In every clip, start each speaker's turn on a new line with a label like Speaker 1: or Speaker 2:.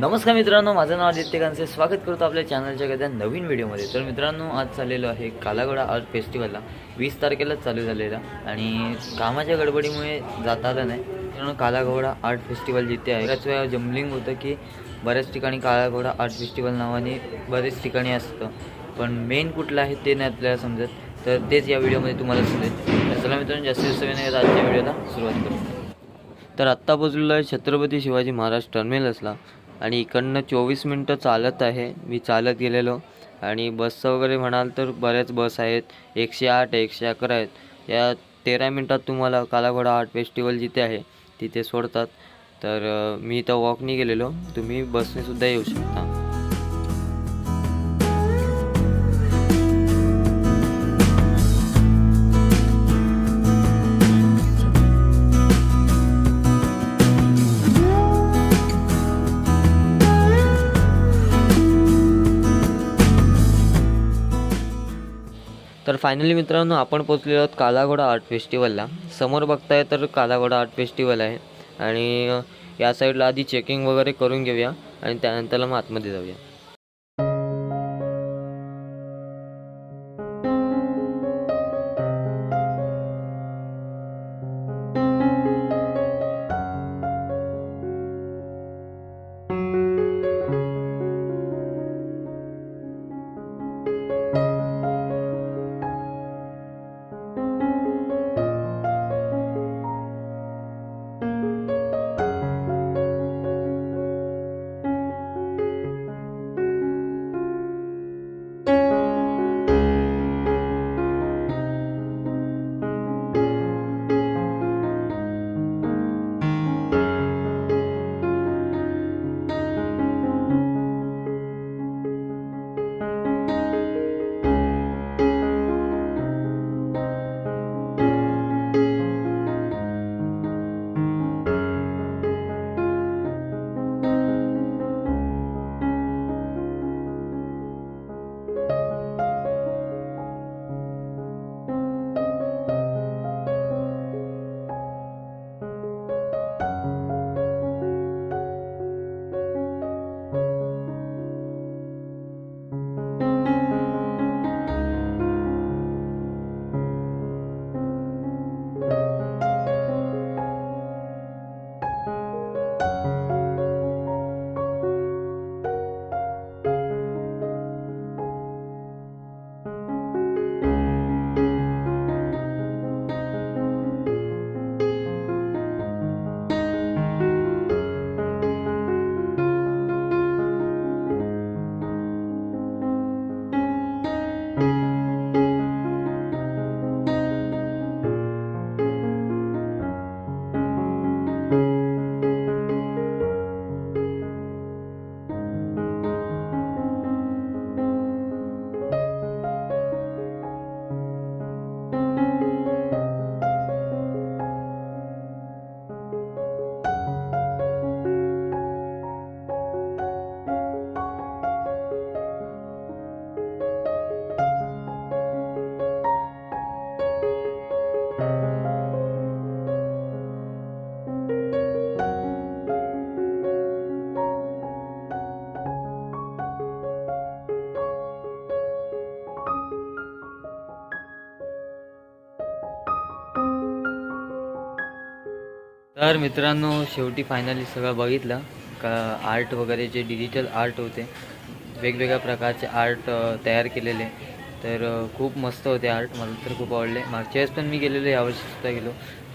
Speaker 1: नमस्कार मित्रांनो माझं नाव आदित्य कांसे स्वागत करतो आपल्या चॅनलच्या एखाद्या नवीन व्हिडिओमध्ये तर मित्रांनो आज चाललेलो आहे कालागडा आर्ट फेस्टिवलला वीस तारखेलाच चालू झालेला. आणि कामाच्या गडबडीमुळे जाता आलं नाही. त्यामुळे कालाघोडा आर्ट फेस्टिवल जिथे आहे त्याच वेळा जमलिंग होतं की बऱ्याच ठिकाणी कालाघोडा आर्ट फेस्टिवल नावाने बरेच ठिकाणी असतं. पण मेन कुठलं आहे ते नाही आपल्याला समजत. तर तेच या व्हिडिओमध्ये तुम्हाला समजेल. तर चला मित्रांनो जास्तीत जास्त वेळ आजच्या व्हिडिओला सुरुवात करू. तर आत्ता पोचलेलो आहे छत्रपती शिवाजी महाराज टर्मिनसला आणि इकडनं चोवीस मिनटं चालत आहे. मी चालत गेलेलो. आणि बसचं वगैरे म्हणाल तर बऱ्याच बस आहेत. एकशे आठ एकशे अकरा आहेत. या तेरा मिनटात तुम्हाला कालाघोडा आर्ट फेस्टिवल जिथे आहे तिथे सोडतात. तर मी इथं वॉकनी गेलेलो. तुम्ही बसनेसुद्धा येऊ शकता. फायनली मित्रांनो आपण पोचलेलो आहोत कालाघोडा आर्ट फेस्टिवलला. समोर बघताय तर कालाघोडा आर्ट फेस्टिवल आहे. आणि या साईडला आधी चेकिंग वगैरे करून घेऊया आणि त्यानंतरला मग आतमध्ये जाऊया. तर मित्रांनो शेवटी फायनली सगळं बघितलं. का आर्ट वगैरे जे डिजिटल आर्ट होते वेगवेगळ्या प्रकारचे आर्ट तयार केलेले. तर खूप मस्त होते आर्ट मला तर खूप आवडले. मागच्या वेळेस पण मी गेलेलो यावर्षीसुद्धा गेलो.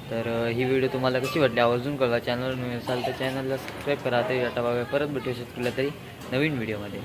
Speaker 1: तर ही व्हिडिओ तुम्हाला कशी वाटली? आवर्जून कळवा चॅनलवर नवीन असाल तर चॅनलला सबस्क्राईब करा. तरी डाटा बघा परत भेटू शकतो तरी नवीन व्हिडिओमध्ये